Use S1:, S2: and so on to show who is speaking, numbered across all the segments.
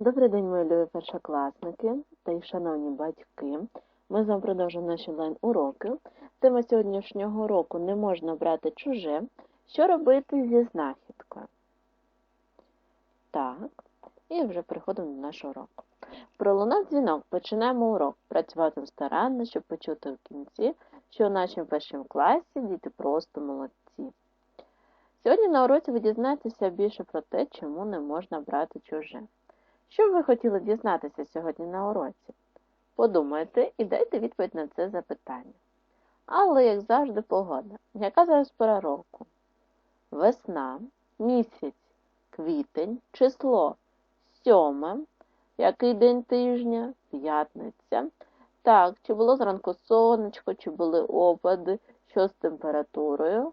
S1: Добрий день, мої любі першокласники та й шановні батьки. Ми з вами продовжуємо наші онлайн-уроки. Тема сьогоднішнього року не можна брати чуже. Що робити зі знахідкою? Так, і вже переходимо до нашого уроку. Пролунав дзвінок, починаємо урок. Працювати старанно, щоб почути в кінці, що у нашому першому класі діти просто молодці. Сьогодні на уроці ви дізнаєтеся більше про те, чому не можна брати чуже. Що б ви хотіли дізнатися сьогодні на уроці? Подумайте і дайте відповідь на це запитання. Але, як завжди, погода. Яка зараз пора року? Весна, місяць, квітень, число сьоме. Який день тижня? П'ятниця. Так, чи було зранку сонечко, чи були опади, що з температурою?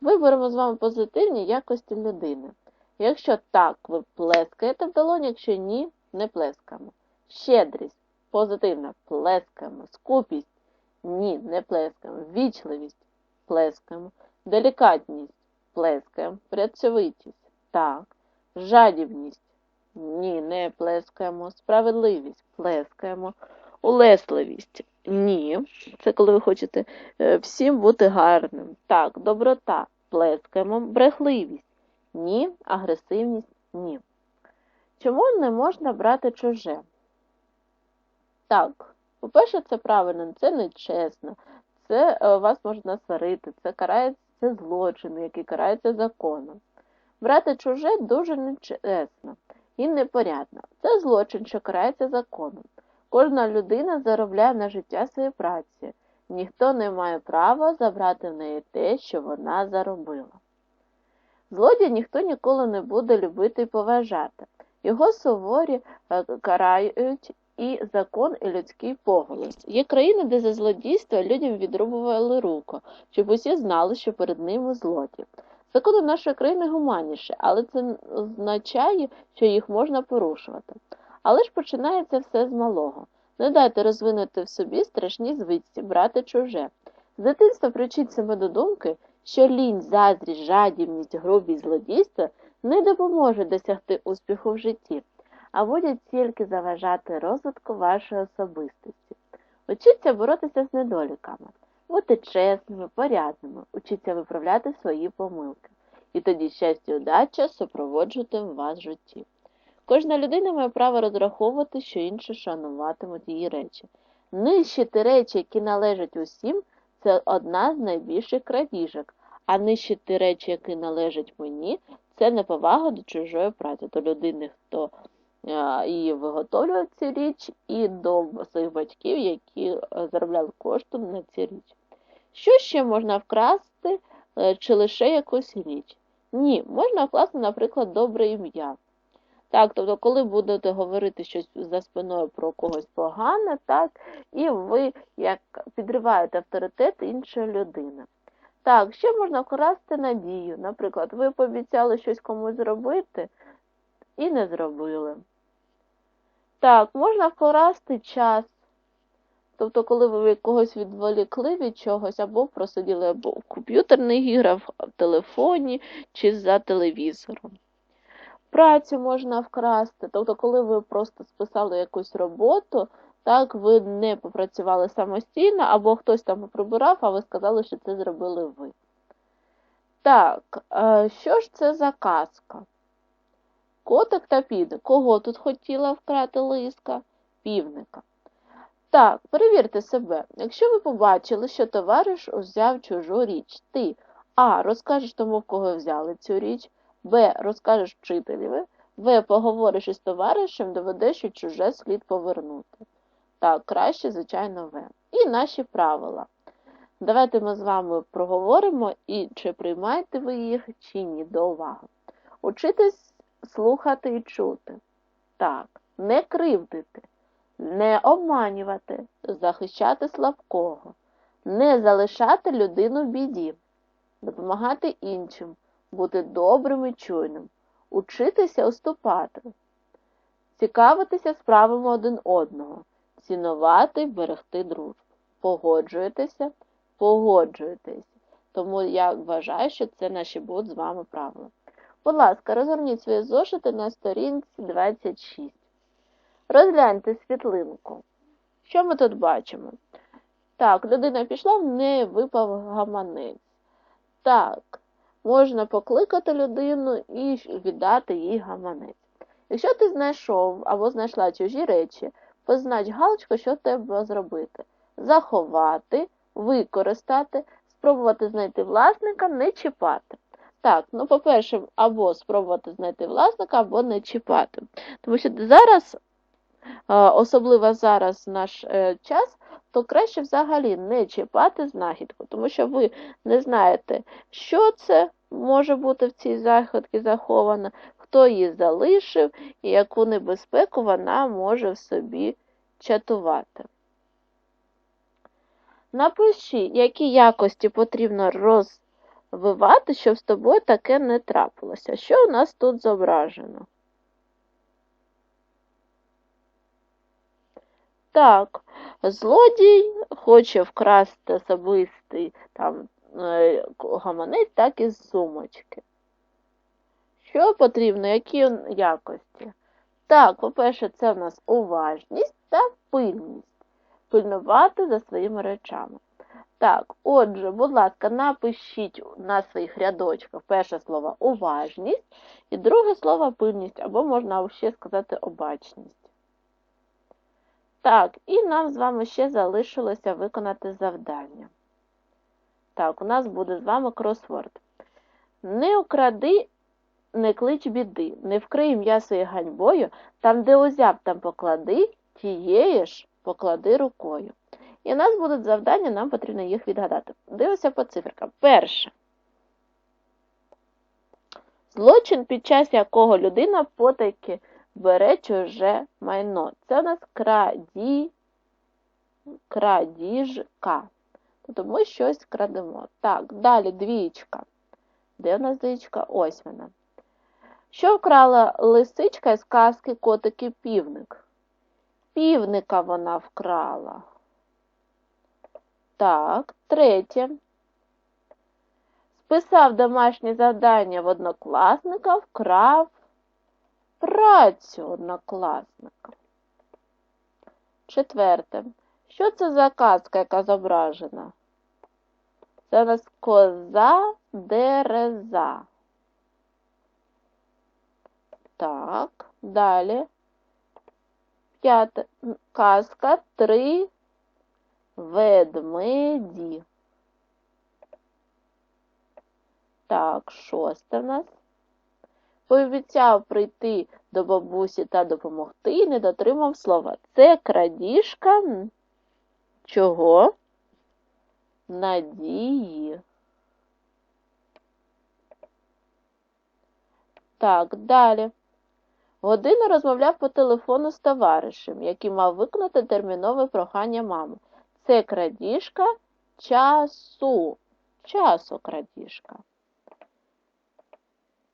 S1: Виберемо з вами позитивні якості людини. Якщо так, ви плескаєте в долоні, якщо ні, не плескаємо. Щедрість, позитивна, плескаємо. Скупість, ні, не плескаємо. Вічливість плескаємо. Делікатність плескаємо. Працьовитість, так. Жадібність, ні, не плескаємо. Справедливість плескаємо. Улесливість, ні. Це коли ви хочете е, всім бути гарним. Так, доброта плескаємо. Брехливість. Ні, агресивність ні. Чому не можна брати чуже? Так, по-перше, це правильно, це нечесно, це е, вас можна сварити, це карається це злочин, який карається законом. Брати чуже дуже нечесно і непорядно. Це злочин, що карається законом. Кожна людина заробляє на життя своєї праці. Ніхто не має права забрати в неї те, що вона заробила. Злодія ніхто ніколи не буде любити і поважати. Його суворі е, карають і закон, і людський поголос. Є країни, де за злодійство людям відрубували руку, щоб усі знали, що перед ними злодій. Закони нашої країни гуманніші, але це означає, що їх можна порушувати. Але ж починається все з малого. Не дайте розвинути в собі страшні звичці, брати чуже. З дитинства привчіть себе до думки, що лінь, заздрість, жадібність, грубість, злодійство не допоможе досягти успіху в житті, а будуть тільки заважати розвитку вашої особистості. Учіться боротися з недоліками, бути чесними, порядними, учіться виправляти свої помилки. І тоді щастя і удача супроводжуватиме вас в житті. Кожна людина має право розраховувати, що інші шануватимуть її речі. Нищити речі, які належать усім, це одна з найбільших крадіжок, а нищити речі, які належать мені, це неповага до чужої праці, до людини, хто її виготовлював цю річ, і до своїх батьків, які е, заробляли кошти на цю річ. Що ще можна вкрасти е, чи лише якусь річ? Ні, можна вкласти, наприклад, добре ім'я. Так, тобто, коли будете говорити щось за спиною про когось погане, так, і ви як підриваєте авторитет іншої людини. Так, ще можна вкрасти надію. Наприклад, ви пообіцяли щось комусь зробити і не зробили. Так, можна вкрасти час. Тобто, коли ви когось відволікли від чогось, або просиділи або в комп'ютерних іграх, в телефоні чи за телевізором. Працю можна вкрасти, тобто, коли ви просто списали якусь роботу, так, ви не попрацювали самостійно, або хтось там прибирав, а ви сказали, що це зробили ви. Так, що ж це за казка? Котик та піде. Кого тут хотіла вкрати лиска? Півника. Так, перевірте себе. Якщо ви побачили, що товариш взяв чужу річ, ти А. Розкажеш тому, в кого взяли цю річ, Б. Розкажеш вчителеві, В. Поговориш із товаришем, доведеш, що чуже слід повернути. Так, краще, звичайно, В. І наші правила. Давайте ми з вами проговоримо і чи приймаєте ви їх, чи ні до уваги. Учитись слухати і чути. Так, не кривдити, не обманювати, захищати слабкого, не залишати людину в біді, допомагати іншим, бути добрим і чуйним, учитися уступати, цікавитися справами один одного, цінувати, берегти дружбу. Погоджуєтеся, погоджуєтесь. Тому я вважаю, що це наші будуть з вами правила. Будь ласка, розгорніть свої зошити на сторінці 26. Розгляньте світлинку. Що ми тут бачимо? Так, людина пішла, в неї випав гаманець. Так, можна покликати людину і віддати їй гаманець. Якщо ти знайшов або знайшла чужі речі, познач галочку, що треба зробити. Заховати, використати, спробувати знайти власника, не чіпати. Так, ну, по-перше, або спробувати знайти власника, або не чіпати. Тому що зараз, особливо зараз наш е, час, то краще взагалі не чіпати знахідку, тому що ви не знаєте, що це може бути в цій знахідці заховано, хто її залишив і яку небезпеку вона може в собі чатувати. Напиши, які якості потрібно розвивати, щоб з тобою таке не трапилося. Що у нас тут зображено? Так, злодій хоче вкрасти особистий там е, гаманець, так і з сумочки. Що потрібно, які якості? Так, по-перше, це в нас уважність та пильність. Пильнувати за своїми речами. Так, отже, будь ласка, напишіть на своїх рядочках перше слово уважність і друге слово пильність, або можна ще сказати обачність. Так, і нам з вами ще залишилося виконати завдання. Так, у нас буде з вами кросворд. Не укради, не клич біди, не вкрий м'ясою ганьбою, там, де узяв, там поклади, тієї ж поклади рукою. І у нас будуть завдання, нам потрібно їх відгадати. Дивимося по циферкам. Перше. Злочин, під час якого людина потайки бере чуже майно. Це у нас краді, крадіжка. Тобто ми щось крадемо. Так, далі двічка. Де у нас двічка? Ось вона. Що вкрала лисичка з казки котики півник? Півника вона вкрала. Так, третє. Списав домашнє завдання в однокласника, вкрав працю однокласника. Четверте. Що це за казка, яка зображена? Це у нас коза дереза. Так, далі. П'яте. Казка три ведмеді. Так, шосте в нас. Пообіцяв прийти до бабусі та допомогти і не дотримав слова. Це крадіжка чого? Надії. Так, далі. Годину розмовляв по телефону з товаришем, який мав виконати термінове прохання мами. Це крадіжка часу. Часу крадіжка.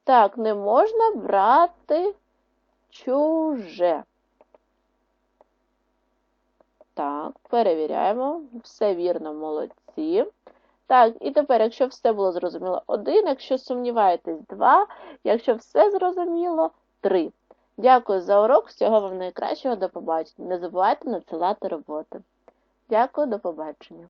S1: Так, не можна брати чуже. Так, перевіряємо. Все вірно, молодці. Так, і тепер, якщо все було зрозуміло, один, якщо сумніваєтесь, два, якщо все зрозуміло, три. Дякую за урок. Всього вам найкращого, до побачення. Не забувайте надсилати роботи. Дякую, до побачення.